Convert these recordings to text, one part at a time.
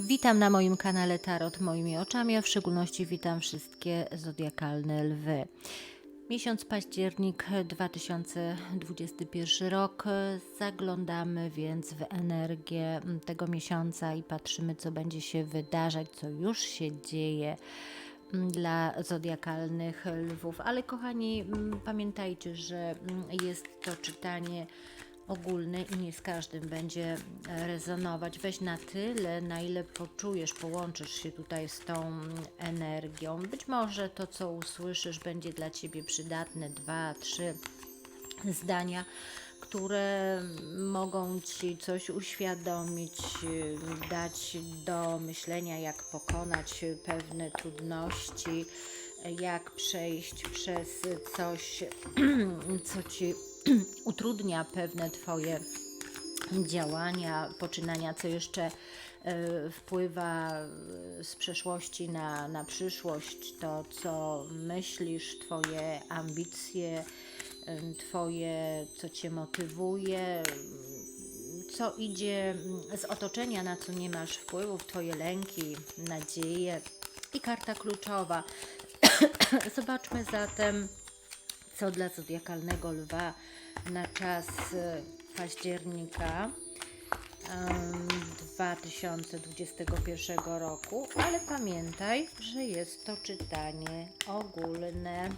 Witam na moim kanale Tarot moimi oczami, a w szczególności witam wszystkie zodiakalne lwy. Miesiąc październik 2021 rok. Zaglądamy więc w energię tego miesiąca i patrzymy, co będzie się wydarzać, co już się dzieje dla zodiakalnych lwów. Ale kochani, mm, pamiętajcie, że mm, jest to czytanie ogólne i nie z każdym będzie e, rezonować. Weź na tyle, na ile poczujesz, połączysz się tutaj z tą energią. Być może to, co usłyszysz, będzie dla Ciebie przydatne. Dwa, trzy zdania, które mogą Ci coś uświadomić, dać do myślenia, jak pokonać pewne trudności, jak przejść przez coś, co Ci utrudnia pewne Twoje działania, poczynania, co jeszcze e, wpływa e, z przeszłości na, na przyszłość, to co myślisz, Twoje ambicje, Twoje, co Cię motywuje, co idzie mm, z otoczenia, na co nie masz wpływów, Twoje lęki, nadzieje i karta kluczowa. Zobaczmy zatem, co dla zodiakalnego lwa na czas e, października em, 2021 roku, ale pamiętaj, że jest to czytanie ogólne.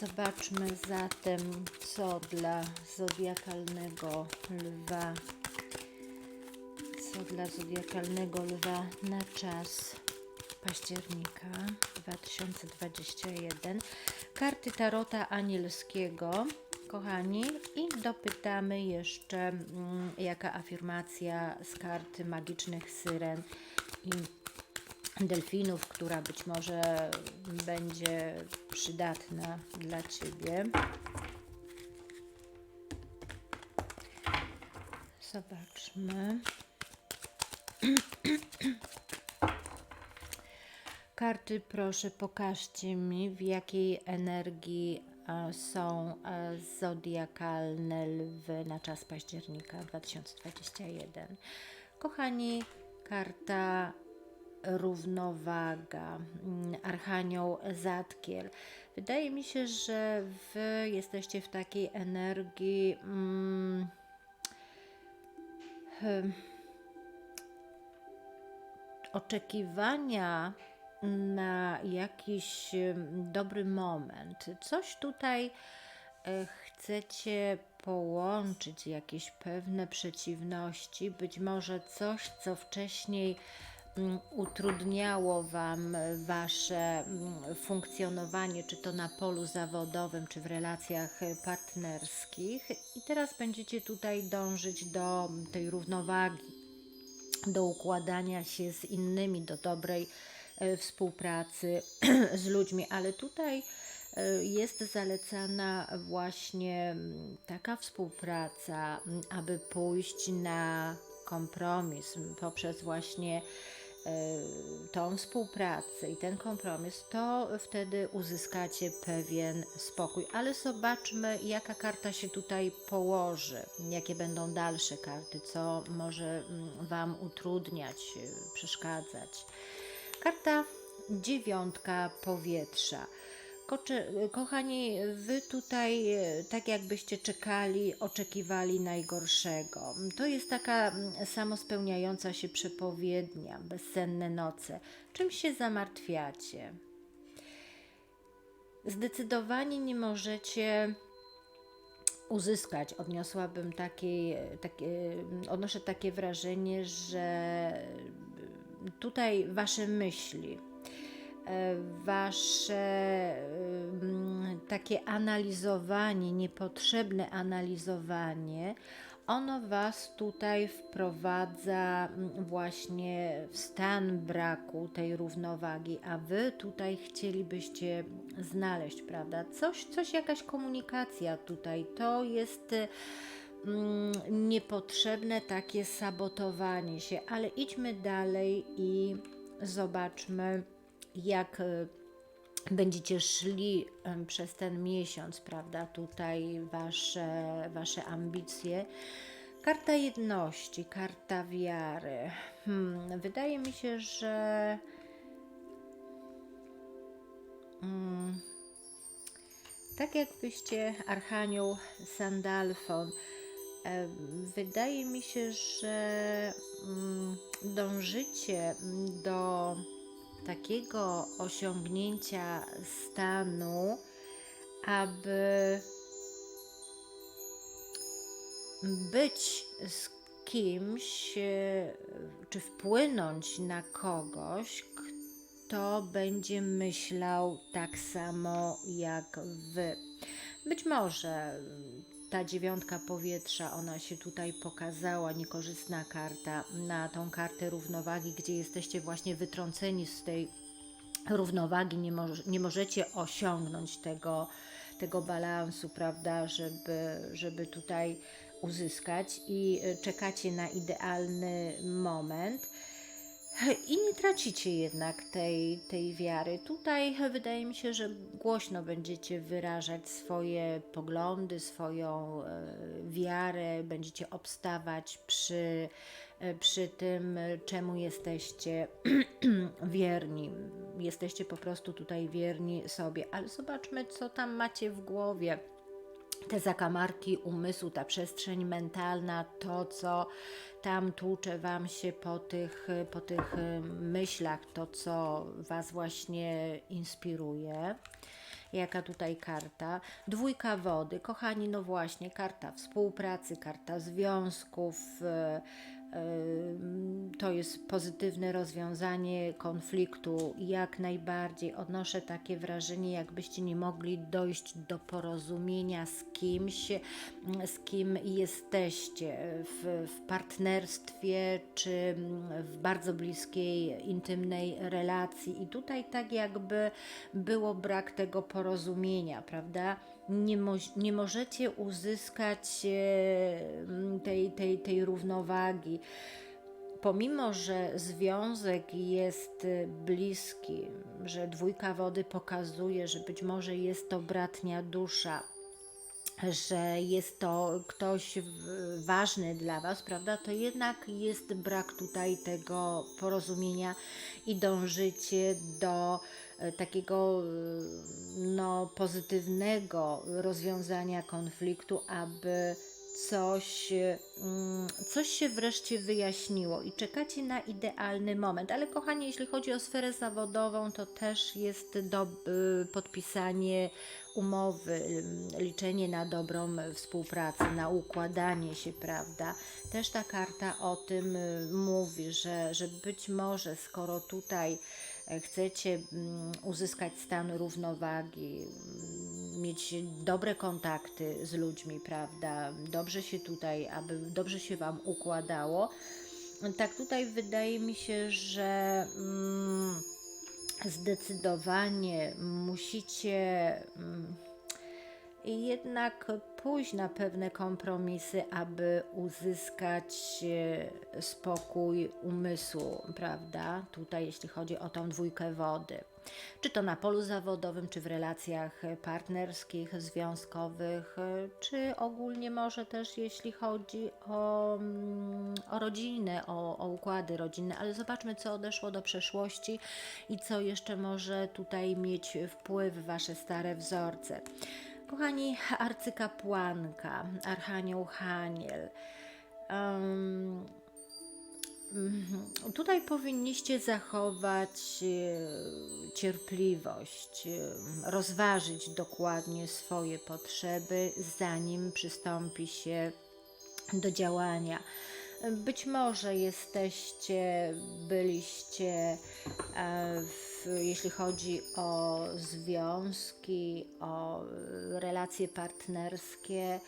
Zobaczmy zatem, co dla zodiakalnego lwa, co dla zodiakalnego lwa na czas października 2021. Karty Tarota Anielskiego, kochani, i dopytamy jeszcze, mm, jaka afirmacja z karty magicznych syren i delfinów, która być może będzie przydatna dla Ciebie. Zobaczmy. Karty, proszę, pokażcie mi, w jakiej energii e, są e, zodiakalne lwy na czas października 2021. Kochani, karta równowaga, mm, Archanioł Zatkiel. Wydaje mi się, że wy jesteście w takiej energii. Mm, hmm, oczekiwania na jakiś dobry moment. Coś tutaj e, chcecie połączyć, jakieś pewne przeciwności, być może coś, co wcześniej mm, utrudniało Wam Wasze mm, funkcjonowanie, czy to na polu zawodowym, czy w relacjach partnerskich, i teraz będziecie tutaj dążyć do tej równowagi, do układania się z innymi, do dobrej e, współpracy z ludźmi, ale tutaj e, jest zalecana właśnie mm, taka współpraca, mm, aby pójść na kompromis poprzez właśnie e, tą współpracę i ten kompromis, to wtedy uzyskacie pewien spokój. Ale zobaczmy, jaka karta się tutaj położy, jakie będą dalsze karty, co może mm, Wam utrudniać, przeszkadzać. Karta dziewiątka powietrza. Kocze, kochani, wy tutaj e, tak jakbyście czekali, oczekiwali najgorszego. To jest taka mm, samospełniająca się przepowiednia, bezsenne noce. Czym się zamartwiacie? Zdecydowanie nie możecie uzyskać. Odniosłabym takie, takie, odnoszę takie wrażenie, że tutaj wasze myśli, e, wasze mm, takie analizowanie, niepotrzebne analizowanie, ono was tutaj wprowadza mm, właśnie w stan braku tej równowagi, a wy tutaj chcielibyście znaleźć, prawda? Coś, coś jakaś komunikacja tutaj. To jest niepotrzebne takie sabotowanie się, ale idźmy dalej i zobaczmy, jak y, będziecie szli przez ten miesiąc, prawda? Tutaj wasze, wasze ambicje. Karta jedności, karta wiary. Hmm, wydaje mi się, że. Mm, tak jakbyście Archanioł Sandalfon. Wydaje mi się, że mm, dążycie do takiego osiągnięcia stanu, aby być z kimś, e, czy wpłynąć na kogoś, kto będzie myślał tak samo jak wy. Być może ta dziewiątka powietrza, ona się tutaj pokazała, niekorzystna karta, na tą kartę równowagi, gdzie jesteście właśnie wytrąceni z tej równowagi, nie, moż, nie możecie osiągnąć tego, tego balansu, prawda, żeby, żeby tutaj uzyskać i y, czekacie na idealny moment. I nie tracicie jednak tej, tej wiary. Tutaj wydaje mi się, że głośno będziecie wyrażać swoje poglądy, swoją e, wiarę, będziecie obstawać przy, e, przy tym, czemu jesteście wierni. Jesteście po prostu tutaj wierni sobie, ale zobaczmy, co tam macie w głowie te zakamarki umysłu, ta przestrzeń mentalna, to co tam tłucze Wam się po tych, po tych y, myślach, to co Was właśnie inspiruje. Jaka tutaj karta? Dwójka wody, kochani, no właśnie, karta współpracy, karta związków. To jest pozytywne rozwiązanie konfliktu. Jak najbardziej odnoszę takie wrażenie, jakbyście nie mogli dojść do porozumienia z kimś, z kim jesteście w, w partnerstwie czy w bardzo bliskiej, intymnej relacji. I tutaj tak jakby było brak tego porozumienia, prawda? Nie, mo nie możecie uzyskać e, tej, tej, tej równowagi. Pomimo, że związek jest y, bliski, że dwójka wody pokazuje, że być może jest to bratnia dusza, że jest to ktoś ważny dla Was, prawda, to jednak jest brak tutaj tego porozumienia i dążycie do e, takiego e, no, pozytywnego rozwiązania konfliktu, aby coś, mm, coś się wreszcie wyjaśniło i czekacie na idealny moment. Ale kochani, jeśli chodzi o sferę zawodową, to też jest do, y, podpisanie umowy, ym, liczenie na dobrą współpracę, na układanie się, prawda? Też ta karta o tym y, mówi, że, że być może skoro tutaj e, chcecie mm, uzyskać stan równowagi, mm, mieć dobre kontakty z ludźmi, prawda? Dobrze się tutaj, aby dobrze się Wam układało. Tak tutaj wydaje mi się, że mm, zdecydowanie musicie mm, jednak pójść na pewne kompromisy, aby uzyskać e, spokój umysłu, prawda? Tutaj, jeśli chodzi o tą dwójkę wody. Czy to na polu zawodowym, czy w relacjach partnerskich, związkowych, czy ogólnie może też jeśli chodzi o, mm, o rodzinę, o, o układy rodzinne, ale zobaczmy, co odeszło do przeszłości i co jeszcze może tutaj mieć wpływ Wasze stare wzorce. Kochani, arcykapłanka, Archanioł Haniel. mhm, tutaj powinniście zachować e, cierpliwość, e, rozważyć dokładnie swoje potrzeby, zanim przystąpi się do działania. Być może jesteście, byliście, e, w, jeśli chodzi o związki, o relacje partnerskie,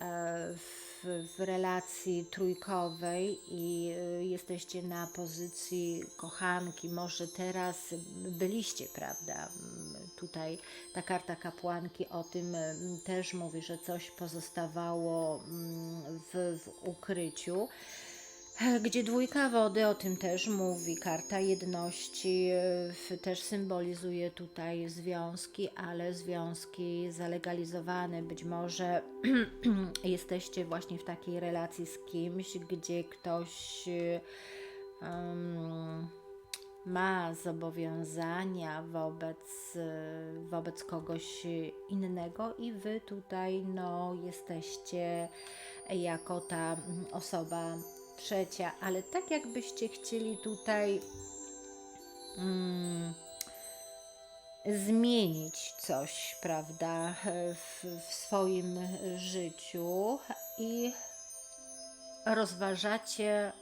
w, w relacji trójkowej i e, jesteście na pozycji kochanki. Może teraz byliście, prawda? Tutaj ta karta kapłanki o tym m, też mówi, że coś pozostawało w, w ukryciu. Gdzie dwójka wody o tym też mówi. Karta jedności też symbolizuje tutaj związki, ale związki zalegalizowane. Być może jesteście właśnie w takiej relacji z kimś, gdzie ktoś em, ma zobowiązania wobec, wobec kogoś innego i wy tutaj no, jesteście jako ta osoba trzecia, ale tak jakbyście chcieli tutaj mm, zmienić coś, prawda, w, w swoim życiu i rozważacie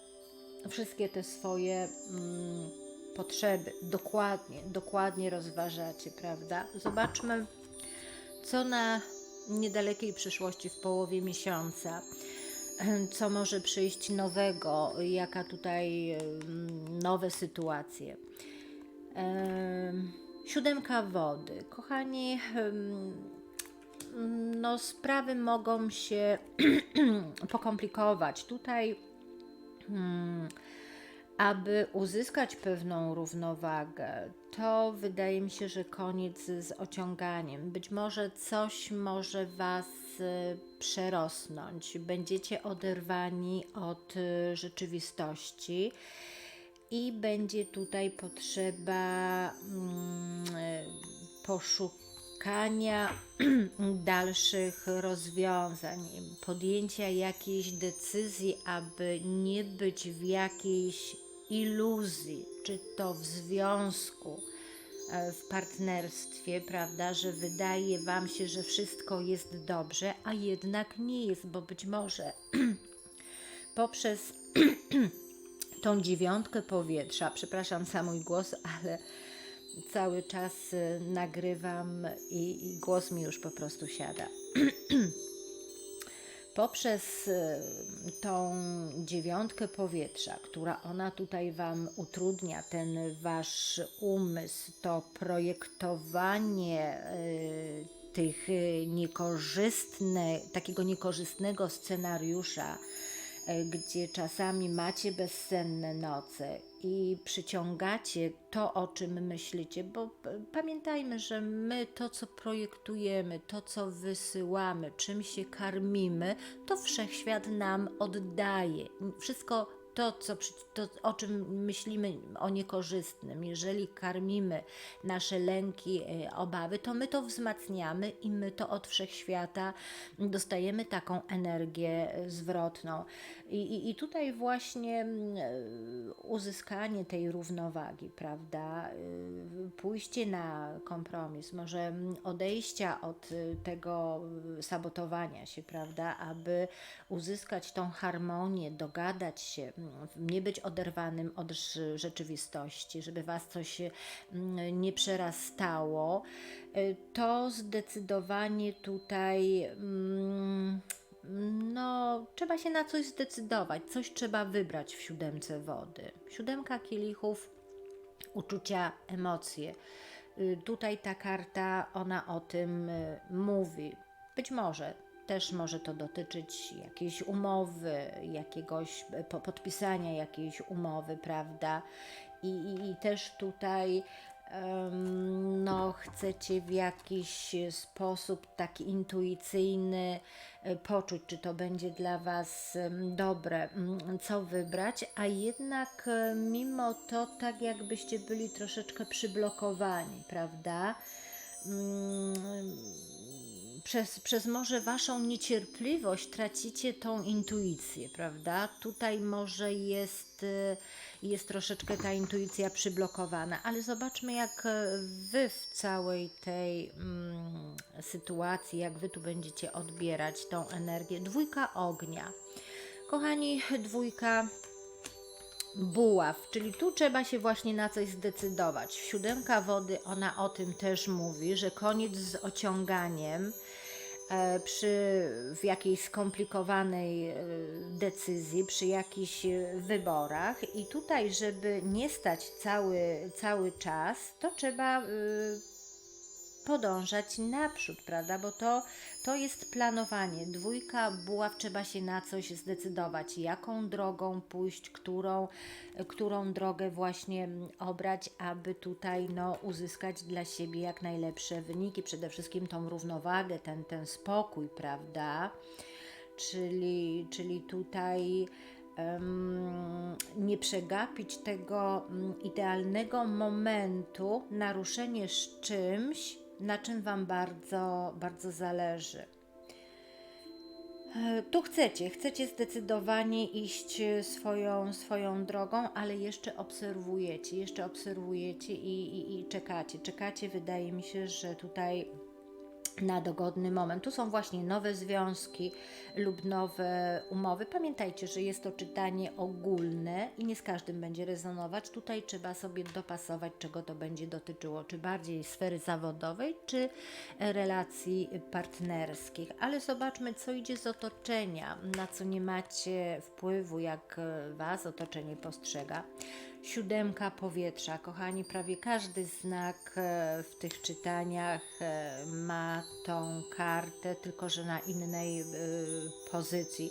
wszystkie te swoje mm, potrzeby. Dokładnie, dokładnie rozważacie, prawda? Zobaczmy, co na niedalekiej przyszłości, w połowie miesiąca, co może przyjść nowego, jaka tutaj em, nowe sytuacje. Em, Siódemka wody. Kochani, no sprawy mogą się pokomplikować. Tutaj Hmm, aby uzyskać pewną równowagę, to wydaje mi się, że koniec z ociąganiem. Być może coś może Was y, przerosnąć. Będziecie oderwani od y, rzeczywistości i będzie tutaj potrzeba mm, y, poszukania dalszych rozwiązań, podjęcia jakiejś decyzji, aby nie być w jakiejś iluzji, czy to w związku, w partnerstwie, prawda, że wydaje Wam się, że wszystko jest dobrze, a jednak nie jest, bo być może poprzez tą dziewiątkę powietrza, przepraszam za mój głos, ale cały czas y, nagrywam i, i głos mi już po prostu siada. Poprzez y, tą dziewiątkę powietrza, która ona tutaj Wam utrudnia, ten Wasz umysł, to projektowanie y, tych y, niekorzystne, takiego niekorzystnego scenariusza, gdzie czasami macie bezsenne noce i przyciągacie to, o czym myślicie, bo pamiętajmy, że my to, co projektujemy, to, co wysyłamy, czym się karmimy, to wszechświat nam oddaje. Wszystko to, co, to, o czym myślimy o niekorzystnym, jeżeli karmimy nasze lęki, e, obawy, to my to wzmacniamy i my to od wszechświata dostajemy taką energię e, zwrotną. I, i, i tutaj właśnie mm, e, uzyskanie tej równowagi, prawda? Pójście na kompromis, może mm, odejścia od tego sabotowania się, prawda? Aby uzyskać tą harmonię, dogadać się, mm, nie być oderwanym od rzeczywistości, żeby was coś mm, nie przerastało, e, to zdecydowanie tutaj. mm, no, trzeba się na coś zdecydować, coś trzeba wybrać w siódemce wody. Siódemka kielichów, uczucia, emocje. Y, Tutaj ta karta, ona o tym y, mówi. Być może też może to dotyczyć jakiejś umowy, jakiegoś po- podpisania jakiejś umowy, prawda? I, i, i też tutaj no, chcecie w jakiś sposób taki intuicyjny e, poczuć, czy to będzie dla Was dobre, mm, co wybrać, a jednak e, mimo to tak jakbyście byli troszeczkę przyblokowani, prawda? Przez, przez może waszą niecierpliwość tracicie tą intuicję, prawda? Tutaj może jest, y, jest troszeczkę ta intuicja przyblokowana, ale zobaczmy, jak e, wy w całej tej mm, sytuacji, jak wy tu będziecie odbierać tą energię. Dwójka ognia. Kochani, dwójka buław, czyli tu trzeba się właśnie na coś zdecydować. Siódemka wody, ona o tym też mówi, że koniec z ociąganiem e, przy w jakiejś skomplikowanej e, decyzji, przy jakichś e, wyborach i tutaj, żeby nie stać cały, cały czas, to trzeba podążać naprzód, prawda? Bo to To jest planowanie. Dwójka buław trzeba się na coś zdecydować, jaką drogą pójść, którą, którą drogę właśnie obrać, aby tutaj no, uzyskać dla siebie jak najlepsze wyniki, przede wszystkim tą równowagę, ten, ten spokój, prawda? Czyli, czyli tutaj nie przegapić tego mm, idealnego momentu, naruszenie z czymś, na czym Wam bardzo, bardzo zależy. E, Tu chcecie, chcecie zdecydowanie iść e, swoją, swoją drogą, ale jeszcze obserwujecie, jeszcze obserwujecie i, i, i czekacie. Czekacie, wydaje mi się, że tutaj na dogodny moment. Tu są właśnie nowe związki lub nowe umowy. Pamiętajcie, że jest to czytanie ogólne i nie z każdym będzie rezonować. Tutaj trzeba sobie dopasować, czego to będzie dotyczyło, czy bardziej sfery zawodowej, czy relacji partnerskich. Ale zobaczmy, co idzie z otoczenia, na co nie macie wpływu, jak Was otoczenie postrzega. Siódemka powietrza. Kochani, prawie każdy znak e, w tych czytaniach e, ma tą kartę, tylko że na innej e, pozycji.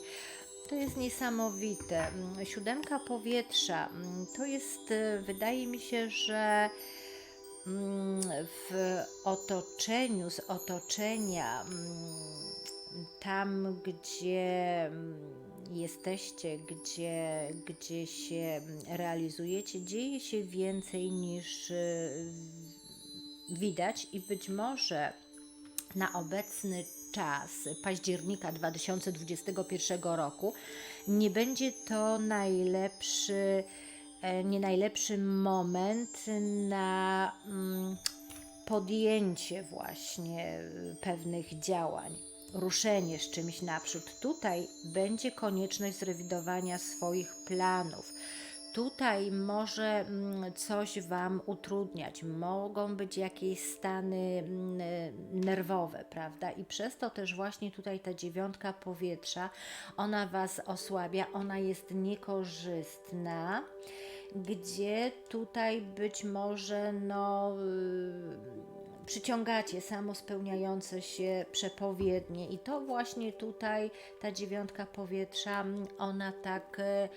To jest niesamowite. Mm, Siódemka powietrza mm, to jest, wydaje mi się, że mm, w otoczeniu, z otoczenia, tam gdzie jesteście, gdzie, gdzie się realizujecie, dzieje się więcej niż y, widać i być może na obecny czas października 2021 roku nie będzie to najlepszy, e, nie najlepszy moment na mm, podjęcie właśnie y, pewnych działań ruszenie z czymś naprzód. Tutaj będzie konieczność zrewidowania swoich planów. Tutaj może mm, coś Wam utrudniać, mogą być jakieś stany mm, nerwowe, prawda? I przez to też właśnie tutaj ta dziewiątka powietrza, ona Was osłabia, ona jest niekorzystna, gdzie tutaj być może no yy, przyciągacie samospełniające się przepowiednie i to właśnie tutaj ta dziewiątka powietrza, ona tak e,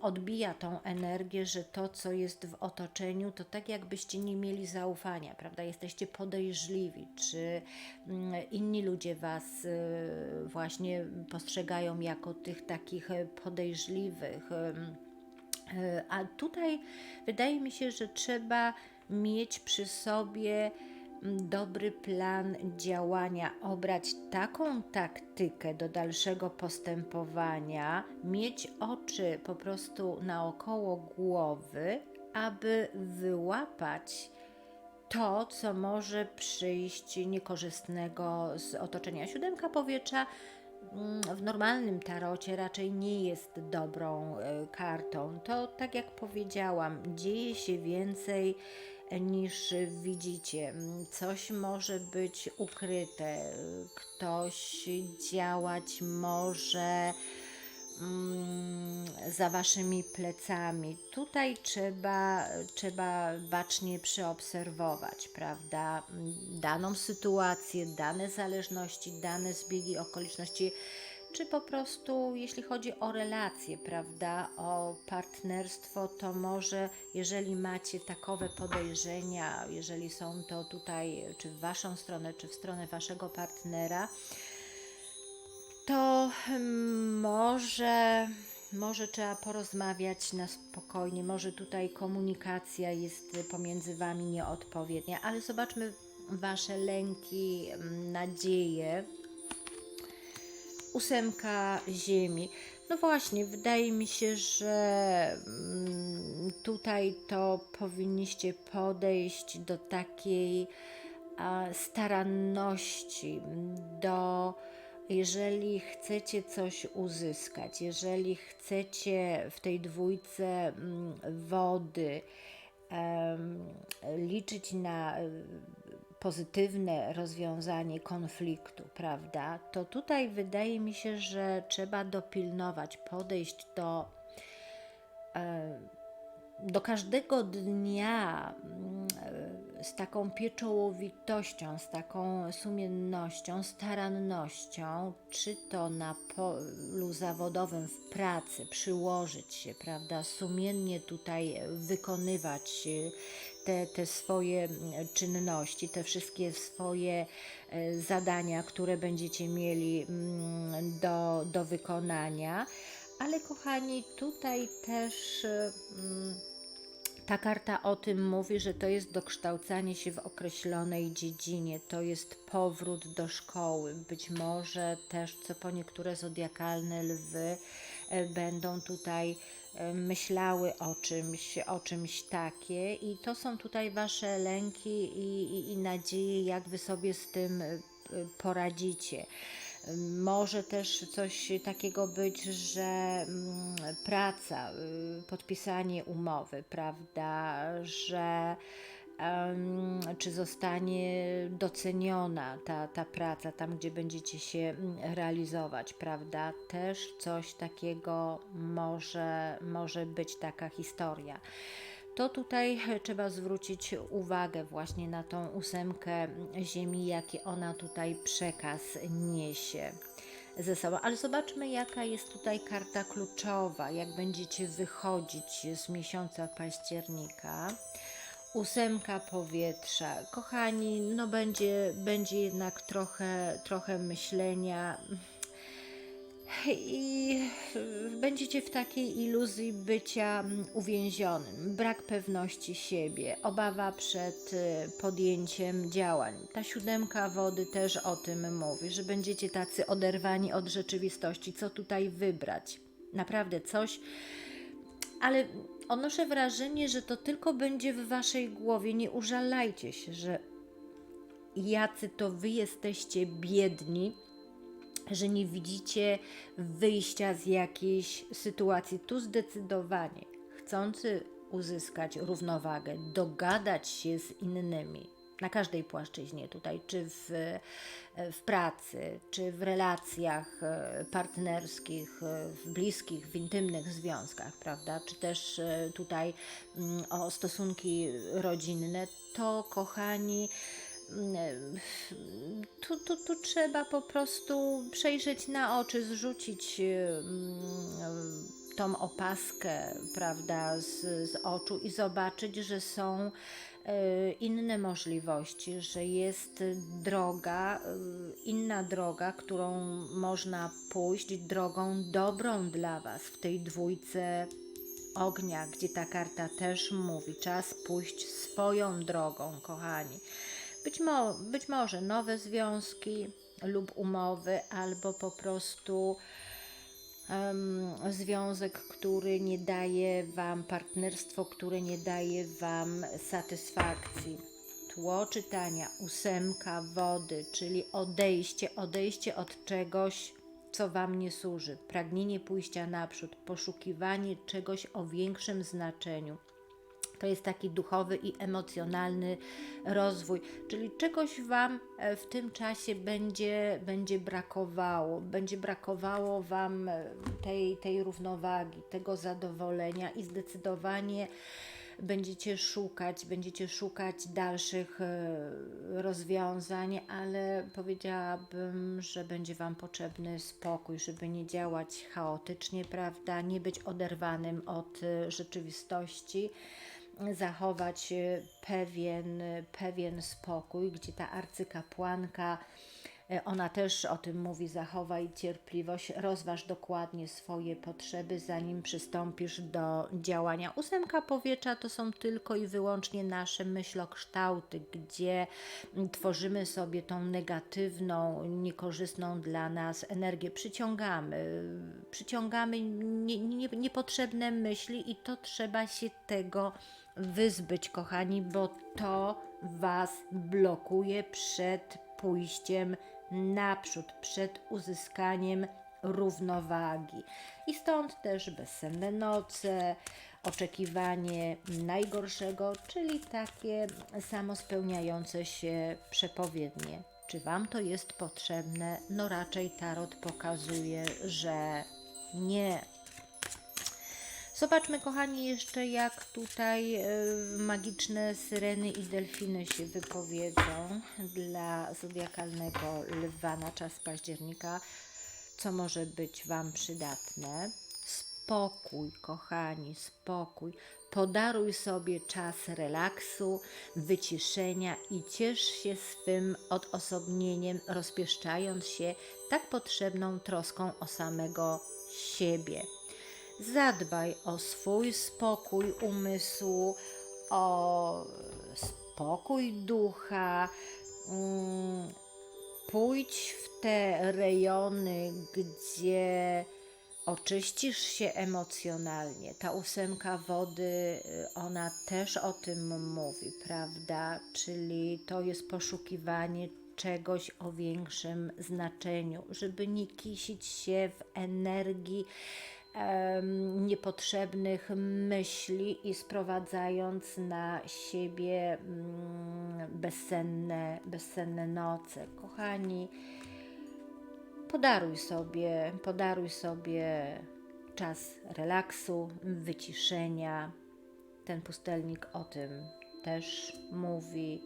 odbija tą energię, że to, co jest w otoczeniu, to tak jakbyście nie mieli zaufania, prawda? Jesteście podejrzliwi, czy mm, inni ludzie Was e, właśnie postrzegają jako tych takich e, podejrzliwych. A tutaj wydaje mi się, że trzeba mieć przy sobie mm, dobry plan działania, obrać taką taktykę do dalszego postępowania, mieć oczy po prostu naokoło głowy, aby wyłapać to, co może przyjść niekorzystnego z otoczenia. Siódemka powietrza mm, w normalnym tarocie raczej nie jest dobrą e, kartą. To, tak jak powiedziałam, dzieje się więcej niż widzicie. Coś może być ukryte, ktoś działać może mm, za waszymi plecami. Tutaj trzeba, trzeba bacznie przeobserwować, prawda? Daną sytuację, dane zależności, dane zbiegi okoliczności, czy po prostu, jeśli chodzi o relacje, prawda, o partnerstwo, to może, jeżeli macie takowe podejrzenia, jeżeli są to tutaj, czy w waszą stronę, czy w stronę waszego partnera, to hmm, może, może trzeba porozmawiać na spokojnie, może tutaj komunikacja jest pomiędzy Wami nieodpowiednia, ale zobaczmy Wasze lęki, mm, nadzieje. Ósemka ziemi. No właśnie, wydaje mi się, że mm, tutaj to powinniście podejść do takiej staranności, do jeżeli chcecie coś uzyskać, jeżeli chcecie w tej dwójce mm, wody liczyć na pozytywne rozwiązanie konfliktu, prawda? To tutaj wydaje mi się, że trzeba dopilnować, podejść do, e, do każdego dnia mm, e, z taką pieczołowitością, z taką sumiennością, starannością, czy to na polu zawodowym w pracy, przyłożyć się, prawda, sumiennie tutaj wykonywać e, te, te swoje mm, czynności, te wszystkie swoje e, zadania, które będziecie mieli mm, do, do wykonania. Ale kochani, tutaj też e, mm, ta karta o tym mówi, że to jest dokształcanie się w określonej dziedzinie, to jest powrót do szkoły. Być może też, co po niektóre zodiakalne lwy e, będą tutaj myślały o czymś, o czymś takie i to są tutaj wasze lęki i, i, i nadzieje, jak wy sobie z tym e, poradzicie. Może też coś takiego być, że mm, praca, y, podpisanie umowy, prawda, że czy zostanie doceniona ta, ta praca tam, gdzie będziecie się mm, realizować, prawda? Też coś takiego może, może być taka historia to tutaj trzeba zwrócić uwagę właśnie na tą ósemkę Ziemi, jaki ona tutaj przekaz niesie ze sobą. Ale zobaczmy, jaka jest tutaj karta kluczowa, jak będziecie wychodzić z miesiąca października. Ósemka powietrza. Kochani, no będzie, będzie jednak trochę, trochę myślenia i będziecie w takiej iluzji bycia uwięzionym, brak pewności siebie, obawa przed y, podjęciem działań. Ta siódemka wody też o tym mówi, że będziecie tacy oderwani od rzeczywistości, co tutaj wybrać. Naprawdę coś, ale odnoszę wrażenie, że to tylko będzie w waszej głowie. Nie użalajcie się, że jacy to wy jesteście biedni że nie widzicie wyjścia z jakiejś sytuacji. Tu zdecydowanie chcący uzyskać równowagę, dogadać się z innymi na każdej płaszczyźnie tutaj, czy w, w pracy, czy w relacjach e, partnerskich, e, w bliskich, w intymnych związkach, prawda, czy też e, tutaj mm, o stosunki rodzinne, to kochani, tu, tu, tu trzeba po prostu przejrzeć na oczy, zrzucić mm, tą opaskę, prawda, z, z oczu i zobaczyć, że są inne możliwości, że jest droga, e, inna droga, którą można pójść, drogą dobrą dla Was w tej dwójce ognia, gdzie ta karta też mówi: czas pójść swoją drogą, kochani. Być, mo być może nowe związki lub umowy, albo po prostu um, związek, który nie daje Wam, partnerstwo, które nie daje Wam satysfakcji. Tło czytania, ósemka wody, czyli odejście, odejście od czegoś, co Wam nie służy, pragnienie pójścia naprzód, poszukiwanie czegoś o większym znaczeniu to jest taki duchowy i emocjonalny rozwój, czyli czegoś Wam e, w tym czasie będzie, będzie brakowało, będzie brakowało Wam e, tej, tej równowagi, tego zadowolenia i zdecydowanie będziecie szukać, będziecie szukać dalszych e, rozwiązań, ale powiedziałabym, że będzie Wam potrzebny spokój, żeby nie działać chaotycznie, prawda? Nie być oderwanym od rzeczywistości zachować e, pewien, pewien spokój, gdzie ta arcykapłanka, e, ona też o tym mówi, zachowaj cierpliwość, rozważ dokładnie swoje potrzeby, zanim przystąpisz do działania. Ósemka powietrza to są tylko i wyłącznie nasze myślokształty, gdzie tworzymy sobie tą negatywną, niekorzystną dla nas energię, przyciągamy, przyciągamy nie, nie, niepotrzebne myśli i to trzeba się tego wyzbyć, kochani, bo to Was blokuje przed pójściem naprzód, przed uzyskaniem równowagi. I stąd też bezsenne noce, oczekiwanie najgorszego, czyli takie samospełniające się przepowiednie. Czy Wam to jest potrzebne? No raczej tarot pokazuje, że nie. Zobaczmy, kochani, jeszcze jak tutaj e, magiczne syreny i delfiny się wypowiedzą dla zodiakalnego lwa na czas października, co może być Wam przydatne. Spokój, kochani, spokój. Podaruj sobie czas relaksu, wyciszenia i ciesz się swym odosobnieniem, rozpieszczając się tak potrzebną troską o samego siebie. Zadbaj o swój spokój umysłu, o spokój ducha. Mm, Pójdź w te rejony, gdzie oczyścisz się emocjonalnie. Ta ósemka wody, y, ona też o tym mówi, prawda? Czyli to jest poszukiwanie czegoś o większym znaczeniu, żeby nie kisić się w energii niepotrzebnych myśli i sprowadzając na siebie mm, bezsenne, bezsenne noce. Kochani, podaruj sobie, podaruj sobie czas relaksu, wyciszenia. Ten pustelnik o tym też mówi.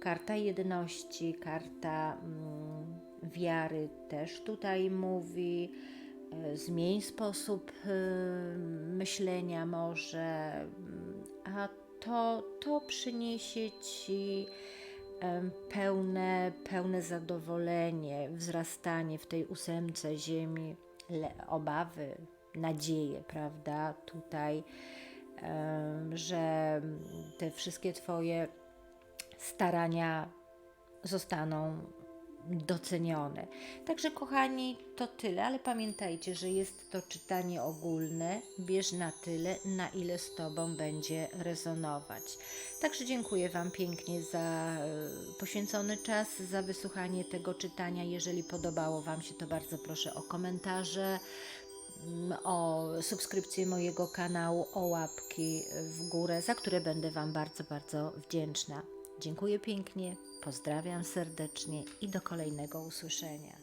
Karta jedności, karta mm, wiary też tutaj mówi. E, Zmień sposób y, myślenia może, a to, to przyniesie ci em, pełne, pełne zadowolenie, wzrastanie w tej ósemce ziemi, obawy, nadzieje, prawda? Tutaj, że te wszystkie Twoje starania zostaną docenione. Także, kochani, to tyle, ale pamiętajcie, że jest to czytanie ogólne. Bierz na tyle, na ile z Tobą będzie rezonować. Także dziękuję Wam pięknie za e, poświęcony czas, za wysłuchanie tego czytania. Jeżeli podobało Wam się, to bardzo proszę o komentarze, mm, o subskrypcję mojego kanału, o łapki w górę, za które będę Wam bardzo, bardzo wdzięczna. Dziękuję pięknie, pozdrawiam serdecznie i do kolejnego usłyszenia.